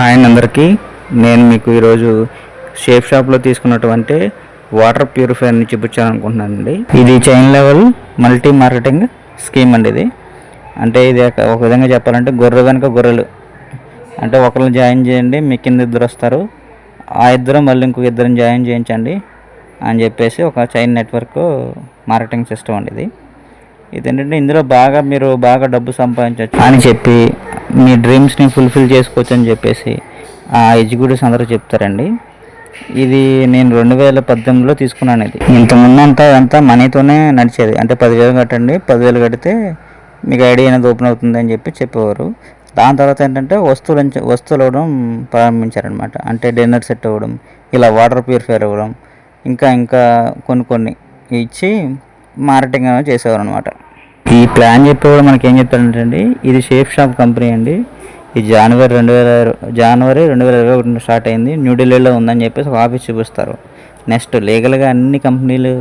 Hi అండి అందరికీ. నేను మీకు ఈరోజు షేప్ షాప్లో తీసుకున్నటువంటి వాటర్ ప్యూరిఫైయర్ని చూపించాలనుకుంటున్నానండి. ఇది chain level multi marketing scheme అండి ఇది. అంటే ఇది ఒక ఒక విధంగా చెప్పాలంటే గొర్రె వెనుక గొర్రెలు. అంటే ఒకరిని జాయిన్ చేయండి మీ కింద ఇద్దరు వస్తారు. ఆ ఇద్దరు మళ్ళీ ఇంకొక ఇద్దరిని జాయిన్ చేయించండి అని చెప్పేసి ఒక చైన్ నెట్వర్క్ మార్కెటింగ్ సిస్టమ్ అండి ఇది. ఇదేంటంటే ఇందులో బాగా మీరు బాగా డబ్బు సంపాదించవచ్చు అని చెప్పి మీ డ్రీమ్స్ని ఫుల్ఫిల్ చేసుకోవచ్చు అని చెప్పేసి ఆ ఎగ్జిక్యూటివ్స్ అందరూ చెప్తారండి. ఇది నేను రెండు వేల పద్దెనిమిదిలో తీసుకున్నాను ఇది. ఇంతకుముందు అంతా అంతా మనీతోనే నడిచేది. అంటే పదివేలు కట్టండి పదివేలు కడితే మీకు ఐడి అనేది ఓపెన్ అవుతుంది అని చెప్పి చెప్పేవారు. దాని తర్వాత ఏంటంటే వస్తువులు వస్తువులు ఇవ్వడం ప్రారంభించారనమాట అంటే డిన్నర్ సెట్ ఇవ్వడం ఇలా వాటర్ ప్యూరిఫైర్ ఇవ్వడం ఇంకా ఇంకా కొన్ని కొన్ని ఇచ్చి మార్కెటింగ్ అనేది చేసేవారు అనమాట ఈ ప్లాన్ చెప్పేవాడు మనకి ఏం చెప్తాడంటే ఇది షేప్ షాప్ కంపెనీ అండి. ఈ జనవరి రెండు వేల జనవరి రెండు వేల ఇరవై ఒకటి స్టార్ట్ అయింది. న్యూఢిల్లీలో ఉందని చెప్పేసి ఒక ఆఫీస్ చూపిస్తారు. నెక్స్ట్ లీగల్గా అన్ని కంపెనీలు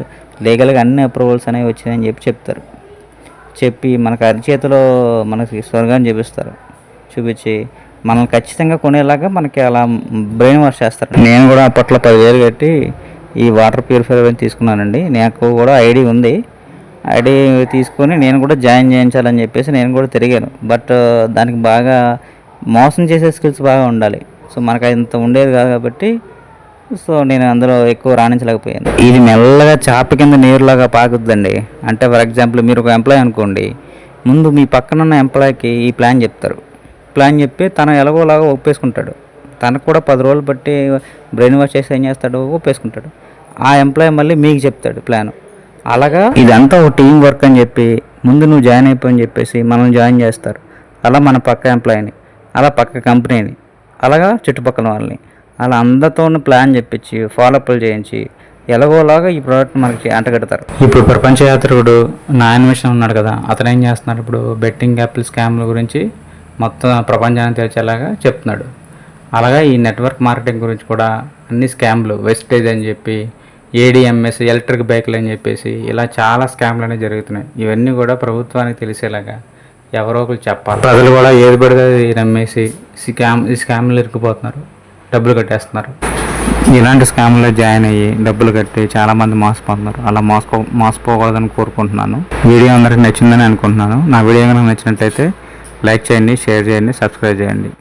లీగల్గా అన్ని అప్రూవల్స్ అనేవి వచ్చినాయని చెప్పి చెప్తారు. చెప్పి మనకు అరిచేతిలో మనకి స్వర్గాన్ని చూపిస్తారు. చూపించి మనల్ని ఖచ్చితంగా కొనేలాగా మనకి అలా బ్రెయిన్ వాష్ చేస్తారు. నేను కూడా అప్పట్లో పదివేలు కట్టి ఈ వాటర్ ప్యూరిఫైయర్ తీసుకున్నానండి. నాకు కూడా ఐడి ఉంది. ఐడి తీసుకొని నేను కూడా జాయిన్ చేయించాలని చెప్పేసి నేను కూడా తిరిగాను. బట్ దానికి బాగా మోసం చేసే స్కిల్స్ బాగా ఉండాలి. సో మనకు అంత ఉండేది కాదు కాబట్టి సో నేను అందులో ఎక్కువ రాణించలేకపోయాను. ఇది మెల్లగా చాప కింద నీరులాగా పాకుద్దండి. అంటే ఫర్ ఎగ్జాంపుల్ మీరు ఒక ఎంప్లాయ్ అనుకోండి. ముందు మీ పక్కన ఉన్న ఎంప్లాయ్కి ఈ ప్లాన్ చెప్తారు. ప్లాన్ చెప్పి తను ఎలాగోలాగా ఒప్పేసుకుంటాడు. తనకు కూడా పది రోజులు బట్టి బ్రెయిన్ వాష్ చేసి ఏం చేస్తాడు ఒప్పేసుకుంటాడు. ఆ ఎంప్లాయ్ మళ్ళీ మీకు చెప్తాడు ప్లాన్. అలాగా? ఇదంతా ఒక టీం వర్క్ అని చెప్పి ముందు నువ్వు జాయిన్ అయిపోయి చెప్పేసి మనం జాయిన్ చేస్తారు. అలా మన పక్క ఎంప్లాయీని అలా పక్క కంపెనీని అలాగా చుట్టుపక్కల వాళ్ళని. అలా అందరితో ప్లాన్ చెప్పించి ఫాలోఅప్లు చేయించి ఎలాగోలాగా ఈ ప్రోడక్ట్ మనకి అంటగడతారు. ఇప్పుడు ప్రపంచ యాత్రికుడు నా అన్వేషణ ఉన్నాడు కదా అతను ఏం చేస్తున్నాడు ఇప్పుడు బెట్టింగ్ యాప్ల స్కామ్ల గురించి మొత్తం ప్రపంచాన్ని తెలిసేలాగా చెప్తున్నాడు. అలాగా ఈ నెట్వర్క్ మార్కెటింగ్ గురించి కూడా అన్ని స్కామ్లు వెస్టేజ్ అని చెప్పి ఏడిఎంఎస్ ఎలక్ట్రిక్ బైక్లు అని చెప్పేసి ఇలా చాలా స్కామ్లు అనేవి జరుగుతున్నాయి. ఇవన్నీ కూడా ప్రభుత్వానికి తెలిసేలాగా ఎవరో ఒకరు చెప్పాలి. ప్రజలు కూడా ఏది పడితే అది నమ్మేసి స్కామ్ ఈ స్కామ్లు ఇరుక్కుపోతున్నారు. డబ్బులు కట్టేస్తున్నారు. ఇలాంటి స్కామ్లో జాయిన్ అయ్యి డబ్బులు కట్టి చాలామంది మోసపోతున్నారు. అలా మోసపో మోసపోకూడదని కోరుకుంటున్నాను. వీడియో అందరికీ నచ్చిందని అనుకుంటున్నాను. నా వీడియో కనుక నచ్చినట్లయితే లైక్ చేయండి షేర్ చేయండి సబ్స్క్రైబ్ చేయండి.